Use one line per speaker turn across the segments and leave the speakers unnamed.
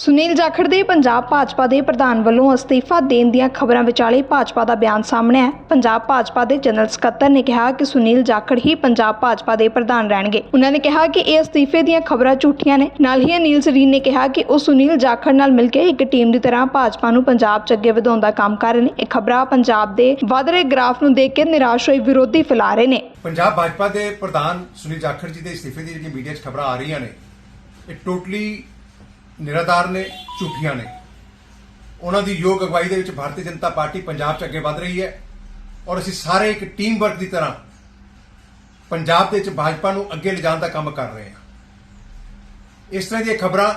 ਸੁਨੀਲ ਜਾਖੜ ਦੇ ਪੰਜਾਬ ਭਾਜਪਾ ਦੇ ਪ੍ਰਧਾਨ ਵੱਲੋਂ ਅਸਤੀਫਾ ਦੇਣ ਦੀਆਂ ਖਬਰਾਂ ਵਿਚਾਲੇ ਭਾਜਪਾ ਦਾ ਬਿਆਨ ਸਾਹਮਣੇ ਹੈ ਪੰਜਾਬ ਭਾਜਪਾ ਦੇ ਜਨਰਲ ਸਕੱਤਰ ਨੇ ਕਿਹਾ ਕਿ ਸੁਨੀਲ ਜਾਖੜ ਹੀ ਪੰਜਾਬ ਭਾਜਪਾ ਦੇ ਪ੍ਰਧਾਨ ਰਹਿਣਗੇ। ਉਹਨਾਂ ਨੇ ਕਿਹਾ ਕਿ ਇਹ ਅਸਤੀਫੇ ਦੀਆਂ ਖਬਰਾਂ ਝੂਠੀਆਂ ਨੇ। ਨਾਲ ਹੀ ਅਨੀਲ ਸਰੀਨ ਨੇ ਕਿਹਾ ਕਿ ਉਹ ਸੁਨੀਲ ਜਾਖੜ ਨਾਲ ਮਿਲ ਕੇ ਇੱਕ ਟੀਮ ਦੀ ਤਰ੍ਹਾਂ ਭਾਜਪਾ ਨੂੰ ਪੰਜਾਬ 'ਚ ਅੱਗੇ ਵਧਾਉਣ ਦਾ ਕੰਮ ਕਰ ਰਹੇ ਨੇ। ਇਹ ਖਬਰਾਂ ਪੰਜਾਬ ਦੇ ਵਧ ਰਹੇ ਗ੍ਰਾਫ ਨੂੰ ਦੇਖ ਕੇ ਨਿਰਾਸ਼ ਹੋਏ ਵਿਰੋਧੀ ਫੈਲਾ ਰਹੇ ਨੇ।
ਪੰਜਾਬ ਭਾਜਪਾ ਦੇ ਪ੍ਰਧਾਨ ਸੁਨੀਲ ਜਾਖੜ ਜੀ ਦੇ ਅਸਤੀਫੇ ਦੀ ਜਿਹੜੀ ਮੀਡੀਆ 'ਚ ਖਬਰਾਂ ਆ ਰਹੀਆਂ ਨੇ, ਇਹ ਟੋਟਲੀ ਨਿਰਾਧਾਰ ਨੇ, ਝੂਠੀਆਂ ਨੇ। ਉਹਨਾਂ ਦੀ ਯੋਗ ਅਗਵਾਈ ਦੇ ਵਿੱਚ ਭਾਰਤੀ ਜਨਤਾ ਪਾਰਟੀ ਪੰਜਾਬ 'ਚ ਅੱਗੇ ਵਧ ਰਹੀ ਹੈ ਔਰ ਅਸੀਂ ਸਾਰੇ ਇੱਕ ਟੀਮ ਵਰਕ ਦੀ ਤਰ੍ਹਾਂ ਪੰਜਾਬ ਦੇ ਵਿੱਚ ਭਾਜਪਾ ਨੂੰ ਅੱਗੇ ਲਿਜਾਣ ਦਾ ਕੰਮ ਕਰ ਰਹੇ ਹਾਂ। ਇਸ ਤਰ੍ਹਾਂ ਦੀਆਂ ਖਬਰਾਂ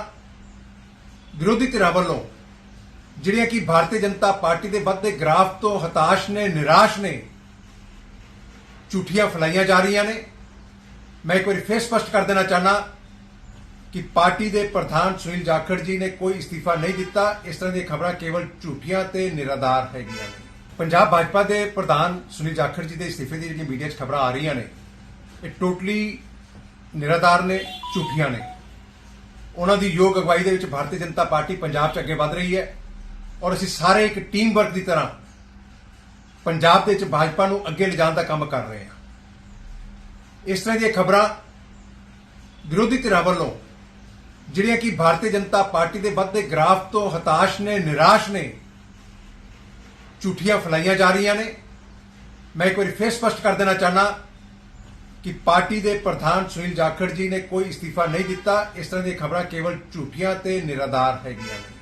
ਵਿਰੋਧੀ ਧਿਰਾਂ ਵੱਲੋਂ, ਜਿਹੜੀਆਂ ਕਿ ਭਾਰਤੀ ਜਨਤਾ ਪਾਰਟੀ ਦੇ ਵੱਧਦੇ ਗ੍ਰਾਫ ਤੋਂ ਹਤਾਸ਼ ਨੇ, ਨਿਰਾਸ਼ ਨੇ, ਝੂਠੀਆਂ ਫੈਲਾਈਆਂ ਜਾ ਰਹੀਆਂ ਨੇ, ਮੈਂ ਇੱਕ ਵਾਰੀ ਫੇਰ ਸਪਸ਼ਟ ਕਰ ਦੇਣਾ ਚਾਹਨਾ ਕਿ ਪਾਰਟੀ ਦੇ ਪ੍ਰਧਾਨ ਸੁਨੀਲ ਜਾਖੜ ਜੀ ਨੇ ਕੋਈ ਅਸਤੀਫਾ ਨਹੀਂ ਦਿੱਤਾ। ਇਸ ਤਰ੍ਹਾਂ ਦੀਆਂ ਖਬਰਾਂ ਕੇਵਲ ਝੂਠੀਆਂ ਤੇ ਨਿਰਾਧਾਰ ਹੈਗੀਆਂ ਨੇ। ਪੰਜਾਬ ਭਾਜਪਾ ਦੇ ਪ੍ਰਧਾਨ ਸੁਨੀਲ ਜਾਖੜ ਜੀ ਦੇ ਅਸਤੀਫੇ ਦੀ ਜਿਹੜੀ ਮੀਡੀਆ 'ਚ ਖਬਰਾਂ ਆ ਰਹੀਆਂ ਨੇ, ਇਹ ਟੋਟਲੀ ਨਿਰਾਧਾਰ ਨੇ, ਝੂਠੀਆਂ ਨੇ। ਉਹਨਾਂ ਦੀ ਯੋਗ ਅਗਵਾਈ ਦੇ ਵਿੱਚ ਭਾਰਤੀ ਜਨਤਾ ਪਾਰਟੀ ਪੰਜਾਬ 'ਚ ਅੱਗੇ ਵਧ ਰਹੀ ਹੈ ਔਰ ਅਸੀਂ ਸਾਰੇ ਇੱਕ ਟੀਮ ਵਰਕ ਦੀ ਤਰ੍ਹਾਂ ਪੰਜਾਬ ਦੇ ਵਿੱਚ ਭਾਜਪਾ ਨੂੰ ਅੱਗੇ ਲਿਜਾਣ ਦਾ ਕੰਮ ਕਰ ਰਹੇ ਹਾਂ। ਇਸ ਤਰ੍ਹਾਂ ਦੀਆਂ ਖਬਰਾਂ ਵਿਰੋਧੀ ਧਿਰਾਂ ਵੱਲੋਂ ਜਿਹੜੀਆਂ ਕਿ ਭਾਰਤੀ ਜਨਤਾ ਪਾਰਟੀ ਦੇ ਵੱਧਦੇ ਗ੍ਰਾਫ ਤੋਂ ਹਤਾਸ਼ ਨੇ, ਨਿਰਾਸ਼ ਨੇ, ਝੂਠੀਆਂ ਫੈਲਾਈਆਂ ਜਾ ਰਹੀਆਂ ਨੇ। ਮੈਂ ਇੱਕ ਵਾਰੀ ਫੇਰ ਸਪਸ਼ਟ ਕਰ ਦੇਣਾ ਚਾਹਨਾ ਕਿ ਪਾਰਟੀ ਦੇ ਪ੍ਰਧਾਨ ਸੁਨੀਲ ਜਾਖੜ ਜੀ ਨੇ ਕੋਈ ਅਸਤੀਫਾ ਨਹੀਂ ਦਿੱਤਾ। ਇਸ ਤਰ੍ਹਾਂ ਦੀਆਂ ਖਬਰਾਂ ਕੇਵਲ ਝੂਠੀਆਂ ਤੇ ਨਿਰਾਧਾਰ ਹੈਗੀਆਂ ਨੇ।